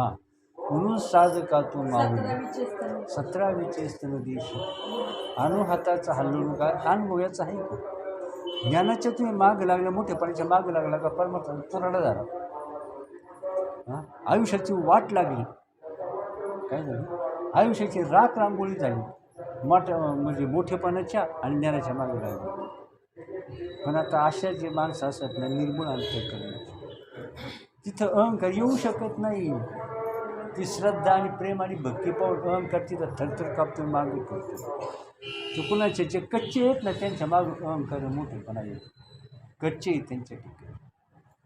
हां. म्हणून साधका तू माऊली सतरावीचे स्तन देश आणू हाताचा हल्लू नका अनुभवाचं आहे का? ज्ञानाच्या तुम्ही माग लागल्या मोठेपणाच्या माग लागला का? परमात्मा तुराडा झाला. हां? आयुष्याची वाट लागली. काय झालं? आयुष्याची राख रांगोळी झाली. मोठ्या म्हणजे मोठेपणाच्या आणि ज्ञानाच्या मागे लागली. पण आता अशा जे माणसं असतात ना निर्मूळ अंतर करण्याचे. तिथं अहंकार येऊ शकत नाही. ती श्रद्धा आणि प्रेम आणि भक्ती पाहून अहंकार तर थरथर कापतून मागे करतो. चुकुनाचे जे कच्चे आहेत ना त्यांच्या माग अहंकार मोठेपणा येतो. कच्चे आहेत त्यांच्या ठिकाणी.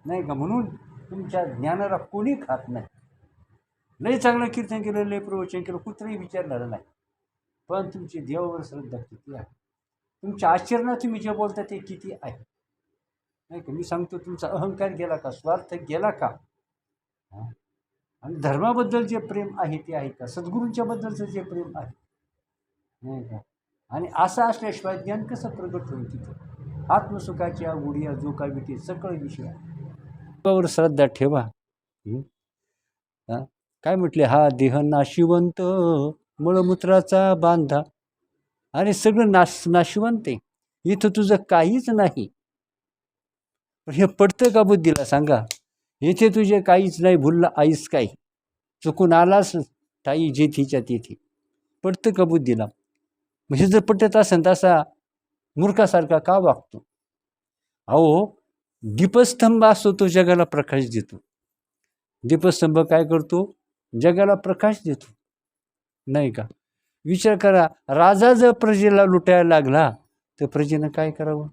नाही का? म्हणून तुमच्या ज्ञानाला कोणी खात नाही. लय चांगलं कीर्तन केलं लय प्रवचन केलं कुत्रही विचारणारं नाही. पण तुमची देवावर श्रद्धा किती आहे? तुमच्या आचरणात तुम्ही जे बोलता ते किती आहे? नाही का? मी सांगतो तुमचा अहंकार गेला का? स्वार्थ गेला का? हां? आणि धर्माबद्दल जे प्रेम आहे ते आहे का? सद्गुरूंच्याबद्दलचं जे प्रेम आहे. नाही का? आणि असं असल्याशिवाय ज्ञान कसं प्रगट होईल तिथं? आत्मसुखाच्या गुडिया जो काय विटी सकळ विषय आहे श्रद्धा ठेवा. काय म्हटले? हा देह नाशिवंत मळमूत्राचा बांधा. आणि सगळं नाश नाशिवंत आहे. इथं तुझं काहीच नाही. पण हे पडतं का बुद्धीला? सांगा. येथे तुझे काहीच नाही भुलला आईस काही. चुकून आलास ताई जे तिच्या तिथे. पडतं कबूत दिला म्हणजे जर पटत असेल तसा मूर्खासारखा का वागतो? अहो दीपस्तंभ असतो तो जगाला प्रकाश देतो. दीपस्तंभ काय करतो? जगाला प्रकाश देतो. नाही का? विचार करा राजा जर प्रजेला लुटायला लागला तर प्रजेनं काय करावं?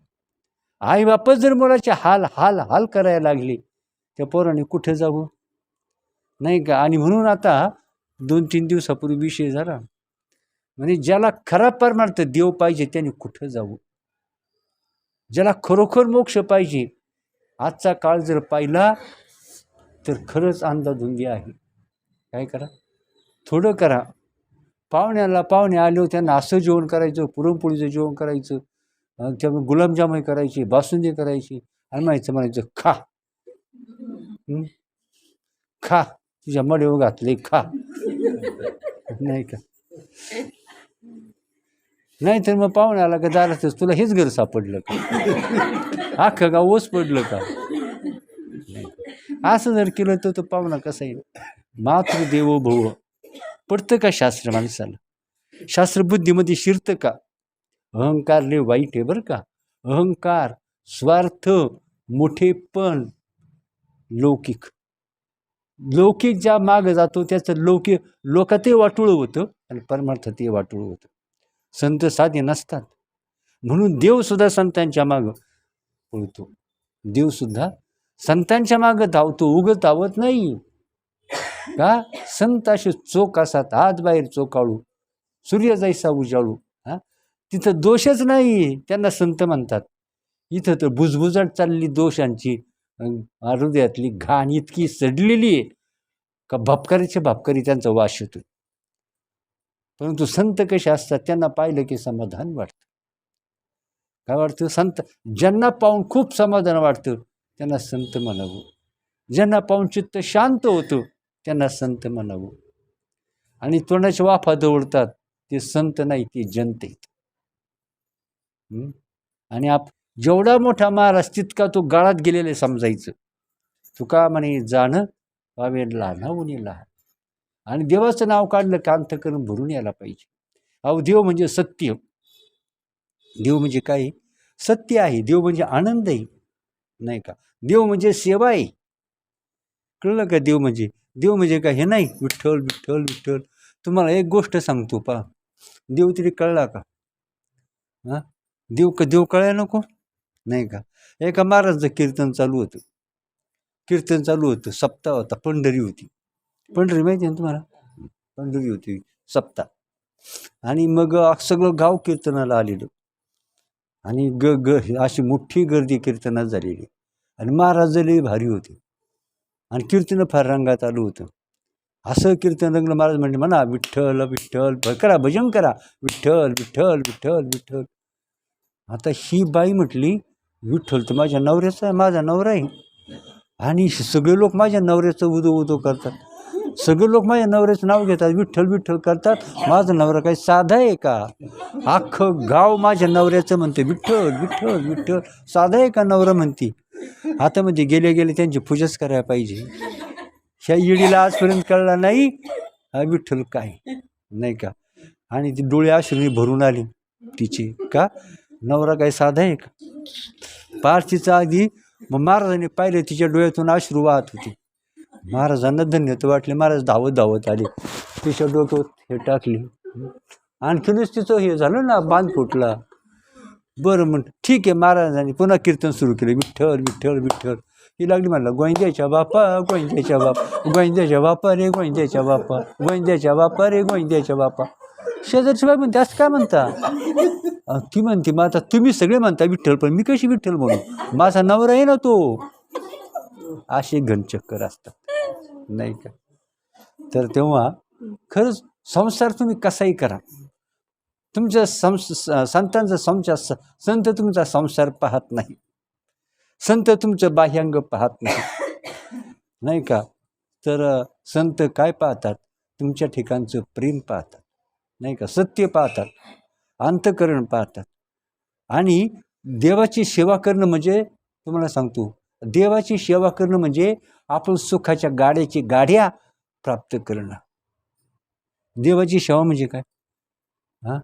आई बापच जर मुलाचे हाल हाल हाल करायला लागले त्या पोराने कुठे जावं? नाही का? आणि म्हणून आता दोन तीन दिवसापूर्वी विषय झाला. म्हणजे ज्याला खरा परमार्थ देव पाहिजे त्याने कुठं जावं? ज्याला खरोखर मोक्ष पाहिजे आजचा काळ जर पाहिला तर खरंच अंदाधुंदी आहे. काय करा? थोडं करा. पाहुण्याला पाहुणे आले होते त्यांना असं जेवण करायचं पुरणपोळीचं जेवण करायचं त्यामुळे गुलाबजामही करायची बासुंदी करायची आणि म्हणायचं म्हणायचं खा. खा तुझ्या मडीवर घातले खा नाही का नाही तर मग पाहुणे आला का दारातच तुला हेच घर सापडलं का अख्खं का ओस पडलं का असं जर केलं तर तो पाहुणा कसा येईल मातृदेवो भव पडतं का शास्त्र माणसाला शास्त्र बुद्धीमध्ये शिरतं का अहंकार लय वाईट आहे बरं का अहंकार स्वार्थ मोठेपण लौकिक. लौकिक ज्या मागं जातो त्याचं लौकिक लोकातही वाटुळं होतं आणि परमार्थातही वाटुळं होतं. संत साधे नसतात. म्हणून देवसुद्धा संतांच्या मागं पळतो. देवसुद्धा संतांच्या मागं धावतो उगं धावत नाही. का? संत असे चोख असतात आत बाहेर चोकाळू सूर्य जायसा उजाळू हां? तिथं दोषच नाही त्यांना संत म्हणतात. इथं तर बुजबुजाट चालली दोषांची. हृदयातली घाण इतकी सडलेली आहे का भापकारीच्या भापकारी त्यांचा वास येतो परंतु संत कसे असतात त्यांना पाहिलं की समाधान वाटतं. काय वाटतं? संत ज्यांना पाहून खूप समाधान वाटतं त्यांना संत म्हणावं. ज्यांना पाहून चित्त शांत होतं त्यांना संत म्हणावं. आणि तोंडाच्या वाफा दवडतात ते संत नाही ते जनते आणि आप जेवढा मोठा महाराज तितका तो गाळात गेलेले समजायचं. तुका म्हणे जाणं पावे लहान उनी लहान आणि देवाचं नाव काढलं का करून भरून यायला पाहिजे. अहो देव म्हणजे सत्य. देव म्हणजे काय? सत्य आहे. देव म्हणजे आनंद आहे. नाही का? देव म्हणजे सेवा आहे. कळलं का देव म्हणजे? देव म्हणजे काय? हे नाही. विठ्ठल विठ्ठल विठ्ठल. तुम्हाला एक गोष्ट सांगतो पा देव तरी कळला का? हां? देव क देव कळायला नको? नाही का? एका महाराजचं कीर्तन चालू होतं. कीर्तन चालू होतं. सप्ताह होता. पंढरी होती. पंढरी माहिती आहे ना तुम्हाला? पंढरी होती. सप्ताह आणि मग सगळं गाव कीर्तनाला आलेलं. आणि ग ग अशी मोठी गर्दी कीर्तनात झालेली. आणि महाराज लई भारी होते. आणि कीर्तन फार रंगात आलं होतं. असं कीर्तन रंगलं. महाराज म्हणजे म्हणा विठ्ठल विठ्ठल करा भजन करा. विठ्ठल विठ्ठल विठ्ठल विठ्ठल. आता ही बाई म्हटली विठ्ठल तर माझ्या नवऱ्याचा आहे माझा नवरा आहे. आणि सगळे लोक माझ्या नवऱ्याचं उदो उदो करतात. सगळे लोक माझ्या नवऱ्याचं नाव घेतात विठ्ठल विठ्ठल करतात. माझा नवरा काही साधा आहे का? अख्खं गाव माझ्या नवऱ्याचं म्हणते विठ्ठल विठ्ठल विठ्ठल. साधा आहे का नवरा म्हणते? आता म्हणजे गेले गेले त्यांची पूजाच करायला पाहिजे. ह्या इडीला आजपर्यंत कळला नाही हा विठ्ठल काय? नाही का? आणि ती डोळे आश्रमी भरून आली तिची. का? नवरा काही साधा आहे का? पार आधी मग महाराजांनी पाहिले तिच्या डोळ्यातून अश्रू वाहत होते. महाराजांना धन्यता वाटले महाराज धावत धावत आले. तिच्या डोक्यात हे टाकले. आणखीनच तिचं हे झालं ना बांध फुटला. बरं म्हण ठीक आहे महाराजांनी पुन्हा कीर्तन सुरू केलं. विठ्ठल विठ्ठल विठ्ठल. ही लागली म्हणलं गोंद्याच्या बापा गोंद्याच्या बापा गोंद्याच्या बापा रे गोंद्याच्या बापा गोंद्याच्या बापा रे गोंद्याच्या बापा. शेजारची बाई म्हणते असं काय म्हणता? ती म्हणते मग आता तुम्ही सगळे म्हणता विठ्ठल पण मी कशी विठ्ठल म्हणू? माझा नवरा आहे ना तो. असे घनचक्कर असतात नाही का? तर तेव्हा खरंच संसार तुम्ही कसाही करा. तुमच्या संस स- संतांचा संसार स- संत तुमचा संसार पाहत नाही. संत तुमचं बाह्यांग पाहत नाही. नाही का? तर अ, संत काय पाहतात? तुमच्या ठिकाणचं प्रेम पाहतात. नाही का? सत्य पाहतात अंतकरण पाहतात. आणि देवाची सेवा करणं म्हणजे तुम्हाला सांगतो देवाची सेवा करणं म्हणजे आपण सुखाच्या गाड्याची गाड्या प्राप्त करणं. देवाची सेवा म्हणजे काय? हां?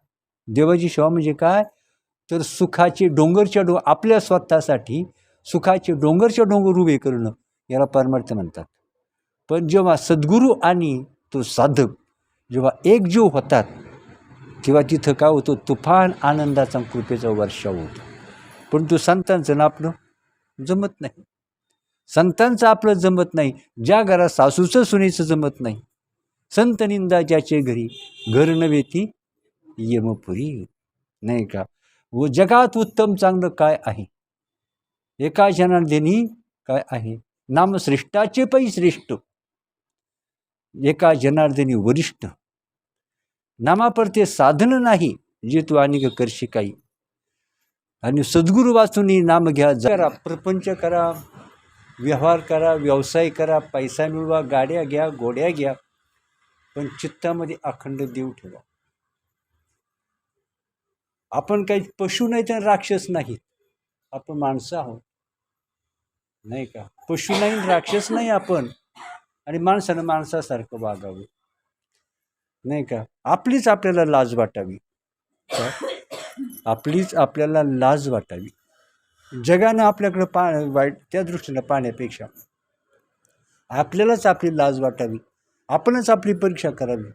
देवाची सेवा म्हणजे काय? तर सुखाचे डोंगरच्या डो आपल्या स्वतःसाठी सुखाचे डोंगरच्या डोंगर उभे करणं याला परमार्थ म्हणतात. पण जेव्हा सद्गुरू आणि तो साधक जेव्हा एकजीव होतात किंवा तिथं काय होतं तुफान आनंदाचा कृपेचा वर्षाव होतो. पण तो संतांचं ना आपलं जमत नाही. संतांचं आपलं जमत नाही. ज्या घरात सासूचं सुनेचं जमत नाही. संत निंदा ज्याचे घरी घर नव्हे ती यमपुरी. नाही का? व जगात उत्तम चांगलं काय आहे? एका जनार्दनी काय आहे? नामश्रेष्ठाचे पै श्रेष्ठ. एका जनार्दनी वरिष्ठ. नामापरते साधन नाही जे तू आणि करशी काही. आणि सद्गुरू वाचून नाम घ्या जरा प्रपंच करा व्यवहार करा व्यवसाय करा पैसा मिळवा गाड्या घ्या गोड्या घ्या पण चित्तामध्ये अखंड देव ठेवा. आपण काही पशु नाही तर राक्षस नाहीत. आपण माणसं आहोत. नाही का? पशु नाही राक्षस नाही आपण. आणि माणसानं माणसासारखं वागावं. नाही का? आपलीच आपल्याला लाज वाटावी. आपलीच आपल्याला लाज वाटावी. जगानं आपल्याकडं पा वाईट त्या दृष्टीनं पाहण्यापेक्षा आपल्यालाच आपली लाज वाटावी. आपणच आपली परीक्षा करावी.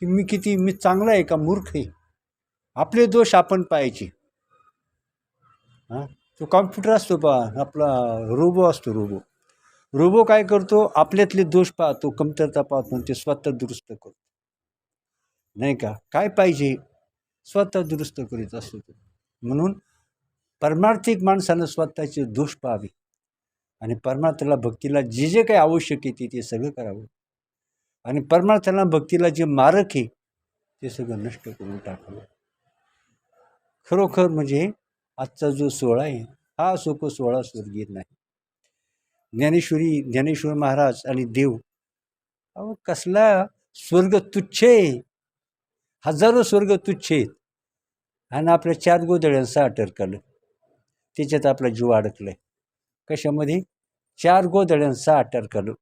की मी किती मी चांगला आहे का मूर्ख आहे? आपले दोष आपण पाहायचे. हां? तो कॉम्प्युटर असतो पा आपला रोबो असतो रोबो रोबो काय करतो? आपल्यातले दोष पाहतो कमतरता पाहतो ते स्वतः दुरुस्त करतो. नाही का? काय पाहिजे? स्वतः दुरुस्त करीत असतो तो म्हणून परमार्थिक माणसानं स्वतःचे दोष पाहावे. आणि परमार्थाला भक्तीला जे जे काही आवश्यक आहे ते ते सगळं करावं. आणि परमार्थाला भक्तीला जे मारक आहे ते सगळं नष्ट करून टाकावं. खरोखर म्हणजे आजचा जो सोहळा आहे हा सुख सोहळा स्वर्गीय नाही. ज्ञानेश्वरी ज्ञानेश्वर महाराज आणि देव अहो कसला स्वर्ग तुच्छ आहे हजारो स्वर्ग तुच्छ आहेत. आणि आपल्या चार गोदड्यांचा अटरकलं त्याच्यात आपला जीव अडकलाय. कशामध्ये? चार गोदड्यांचा अटरकलं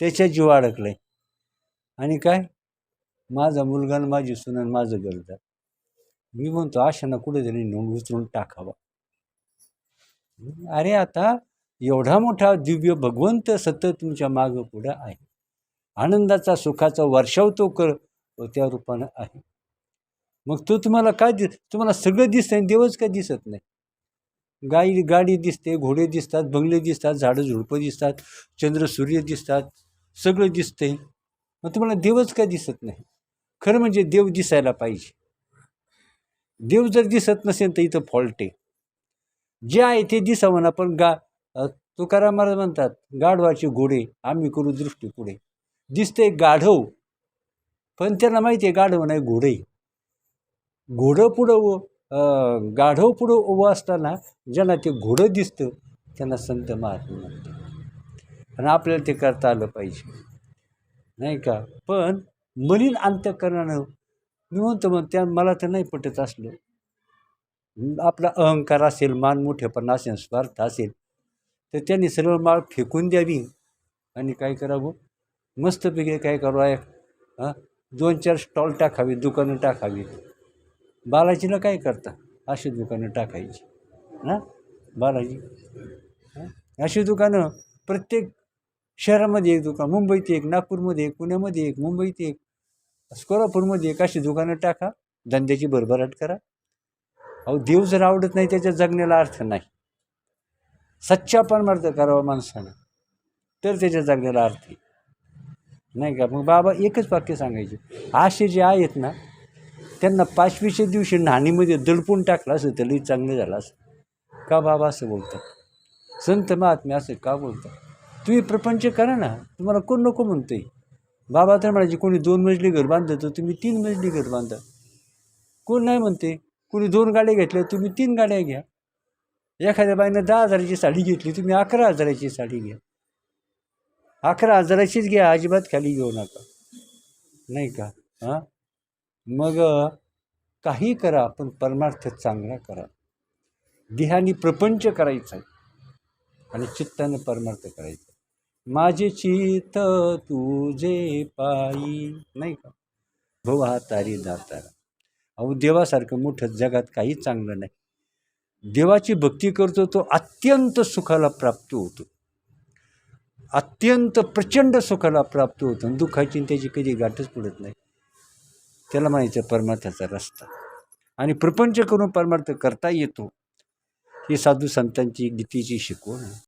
त्याच्यात जीव अडकलाय. आणि काय? माझा मुलगा आणि माझी सुनन माझं गरजा मी म्हणतो आशाना कुठेतरी नेऊन उचलून टाकावा. अरे आता एवढा मोठा दिव्य भगवंत सतत तुमच्या मागं पुढं आहे. आनंदाचा सुखाचा वर्षाव तो कर त्या रूपानं आहे. मग तो तुम्हाला काय दिस तुम्हाला सगळं दिसतंय आणि देवच काय दिसत नाही. गाई गाडी दिसते घोडे दिसतात बंगले दिसतात झाडं झुडपं दिसतात चंद्र सूर्य दिसतात सगळं दिसतंय. मग तुम्हाला देवच काय दिसत नाही. खरं म्हणजे देव दिसायला पाहिजे. देव जर दिसत नसेल तर इथं फॉल्ट आहे. जे आहे ते दिसावं ना पण गा तुकाराम महाराज म्हणतात गाढवाचे घोडे आम्ही करू दृष्टी पुढे दिसते गाढव पण त्यांना माहिती आहे गाढव नाही घोडे. घोडं पुढं गाढव पुढं उभं असताना ज्यांना ते घोडं दिसतं त्यांना संत महात्मा म्हणतात. आणि आपल्याला ते करता आलं पाहिजे. नाही का? पण मलिन अंतकरणानं मी म्हणतो मग त्या मला तर नाही पटत असलं. आपला अहंकार असेल मान मोठेपणा असेल स्वार्थ असेल तर त्यांनी सर्व माळ फेकून द्यावी. आणि काय करावं? मस्तपैकी काय करावं? आहे हां दोन चार स्टॉल टाकावी दुकानं टाकावी बालाजीला काय करता? अशी दुकानं टाकायची. हां? बालाजी. अशी दुकानं प्रत्येक शहरामध्ये एक दुकान मुंबईत एक नागपूरमध्ये एक पुण्यामध्ये एक मुंबईत एक कोल्हापूरमध्ये एक अशी दुकानं टाका. धंद्याची भरभराट करा. अहो देव जर आवडत नाही त्याच्या जगण्याला अर्थ नाही. सच्चा परमार्थ करावा माणसानं तर त्याच्या जगण्याला अर्थ आहे. नाही का? मग बाबा एकच वाक्य सांगायचे. असे जे आहेत ना त्यांना पाचवीच्या दिवशी न्हाणीमध्ये दडपून टाकलं असं तर चांगलं झालं असं. का बाबा असं बोलतात? संत महात्म्या असं का बोलतात? तुम्ही प्रपंच करा ना. तुम्हाला कोण नको म्हणतोय? बाबा तर म्हणायचे कोणी दोन मजली घर बांधतं तर तुम्ही तीन मजली घर बांधा. कोण नाही म्हणते कोणी दोन गाड्या घेतल्या तुम्ही तीन गाड्या घ्या. एखाद्या बाईनं दहा हजाराची साडी घेतली तुम्ही अकरा हजाराची साडी घ्या. अकरा हजाराचीच घ्या अजिबात खाली घेऊ नका. नाही का? हां? मग काही करा पण परमार्थ चांगला करा. देहाने प्रपंच करायचा आणि चित्तानं परमार्थ करायचा माझे चित्त तुझे पायी नाही का? भवा तारी दातारा. अहो देवासारखं मोठं जगात काही चांगलं नाही. देवाची भक्ती करतो तो अत्यंत सुखाला प्राप्त होतो. अत्यंत प्रचंड सुखाला प्राप्त होतो. दुःखाची आणि त्याची कधी गाठच पडत नाही. त्याला म्हणायचं परमार्थाचा रस्ता. आणि प्रपंच करून परमार्थ करता येतो ही साधू संतांची गीतेची शिकवण आहे.